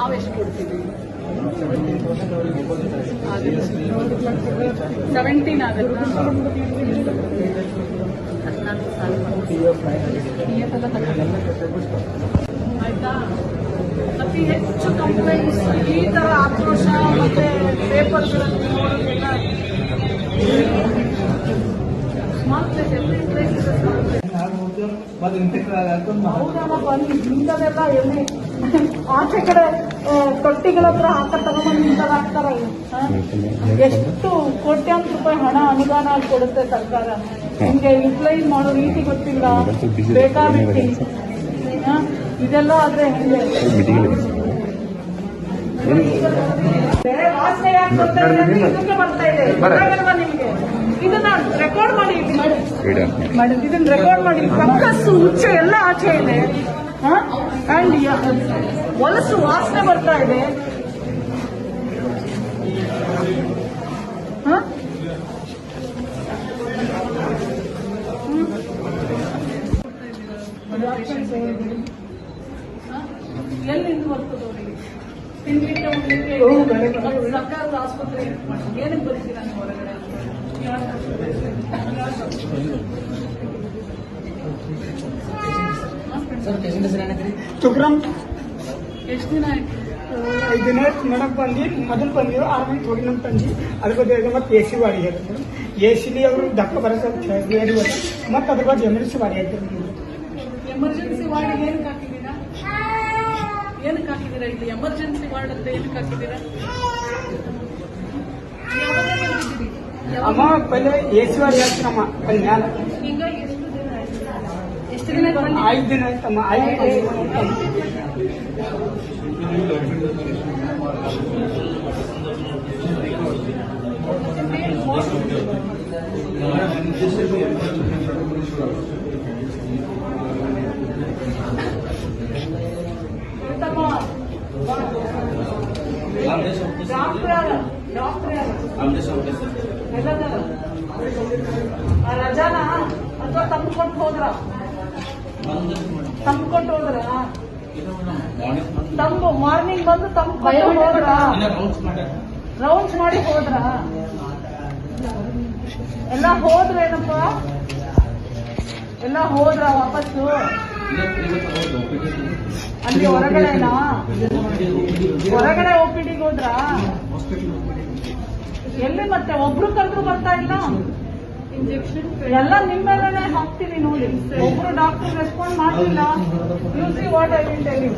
ನಾವೆಷ್ಟು ಕೊಡ್ತೀವಿ? ಸೆವೆಂಟೀನ್ ಆಗುತ್ತಾ? ಆಯ್ತಾ? ಅತಿ ಹೆಚ್ಚು ಕಂಪ್ಲೇಂಟ್ಸ್ ಈ ತರ ಆಕ್ರೋಶ ಮತ್ತೆ ಪೇಪರ್ಗಳಲ್ಲಿ ನೋಡೋದೆಲ್ಲ ನಿಂತದೆಲ್ಲ ಎಲ್ಲಿ? ಆಚೆ ಕಡೆ ತೊಟ್ಟಿಗಳ ಹತ್ರ ಹಾಕ ತಗೊಂಡ್ಬಂದು ಹಾಕ್ತಾರ ಎಷ್ಟು ಕೋಟ್ಯಾಂತರ ರೂಪಾಯಿ ಹಣ ಅನುದಾನ ಕೊಡುತ್ತೆ ಸರ್ಕಾರ. ನಿಮ್ಗೆ ಯುಟಿಲೈಸ್ ಮಾಡೋ ರೀತಿ ಗೊತ್ತಿಲ್ಲ. ಬೇಕಾಬಿಟ್ಟಿ ಹ? ಇದೆಲ್ಲ ಆದ್ರೆ ಹೆಂಗೆ? ಬೇರೆ ವಾಸನೆ ಯಾಕೆ ಬರ್ತಾ ಇದೆ. ಬರ್ತಾ ಇದೆ. ನಿಮ್ಗೆ? ರೆಕಾರ್ಡ್ ಮಾಡಿ. ಮಾಡಿ. ಇದನ್ನ ರೆಕಾರ್ಡ್ ಮಾಡಿ. ಕಕ್ಕಸ್ಸು ಹುಚ್ಚು ಎಲ್ಲ ಆಚೆ ಇದೆ. ಅಂಡ್ ಹೊಲಸು ವಾಸನೆ ಬರ್ತಾ ಇದೆ. ಹ? ಹ್ಮ್. ಹ? ಎಲ್ಲಿಂದ ಬರ್ತದೆ ಅವರಿಗೆ ತಿಂಡಿಗೆ ಉಣ್ಲಿಕ್ಕೆ ಸರ್ಕಾರದ ಆಸ್ಪತ್ರೆ. ಏನಕ್ಕೆ ಬರೀತೀರಾ? ಸರ್ ಎಷ್ಟು ದಿನ ಆಯ್ತು ಐದು ದಿನ ನೋಡಕ್ ಬಂದು ಮೊದಲು ಬಂದಿರೋ ಆರು ಮಂದಿ ಹೋಗಿ ನಮ್ಮ ತಂದು ಅದ್ರ ಬಗ್ಗೆ ಮತ್ತೆ ಎ ಸಿ ಬಾಡಿ ಹೇಳಿದ್ರು ಮೇಡಮ್ ಎ ಸಿಲಿ ಅವರು ದಪ್ಪ ಬರೋ ಹೇಳಿ ಮತ್ತೆ ಅದ್ರ ಬಗ್ಗೆ ಎಮರ್ಜೆನ್ಸಿ ಬಾಡಿ ಆಗಿದ್ರು ಎಮರ್ಜೆನ್ಸಿ ವಾರ್ಡ್ ಏನಕ್ಕೆ ಹಾಕಿದ್ದೀರಾ ಏನಕ್ಕೆ ಹಾಕಿದ್ದೀರಾ ಇಲ್ಲಿ ಎಮರ್ಜೆನ್ಸಿ ವಾರ್ಡ್ ಅಂತ ಏನಕ್ಕೆ ಹಾಕಿದ್ದೀರಾ ಅಮ್ಮ ಪಲ್ಲೆ ಎ ಸಿ ವಾರ್ಡ್ ಹೇಳ್ತೀರಮ್ಮ ಪಲ್ಯ ಈಗ ಐದು ದಿನ ಆಯ್ತಮ್ಮ ಐದು ಡಾಕ್ಟರ್ ಯಾರು ಡಾಕ್ಟರ್ ಯಾರು ಎಲ್ಲದಾರ? ಆ ರಜಾನ ಅಥವಾ ತಂದು ಕೊಟ್ಟು ಹೋದ್ರ ಕೊಟ್ಟು ಹೋದ್ರ ತಂಬು ಮಾರ್ನಿಂಗ್ ಬಂದು ಕೊಟ್ಟು ಹೋದ್ರ? ರೌಂಡ್ಸ್ ಮಾಡಿ ಹೋದ್ರ? ಎಲ್ಲ ಹೋದ್ರೇನಪ್ಪ ಎಲ್ಲ ಹೋದ್ರ ವಾಪಸ್ಸು? ಅಲ್ಲಿ ಹೊರಗಡೆನಾ ಹೊರಗಡೆ ಓಪಿಡಿಗೆ ಹೋದ್ರ? ಎಲ್ಲಿ ಮತ್ತೆ ಒಬ್ರು ಕರೆದ್ರು ಬರ್ತಾ ಇಲ್ಲ? ಎಲ್ಲ ನಿಮ್ಮ ಮೇಲೆನೆ ಹಾಕ್ತೀವಿ ನೋಡಿ. ಒಬ್ರು ಡಾಕ್ಟರ್ ರೆಸ್ಪಾಂಡ್ ಮಾಡ್ತಿಲ್ಲ you see what I will tell you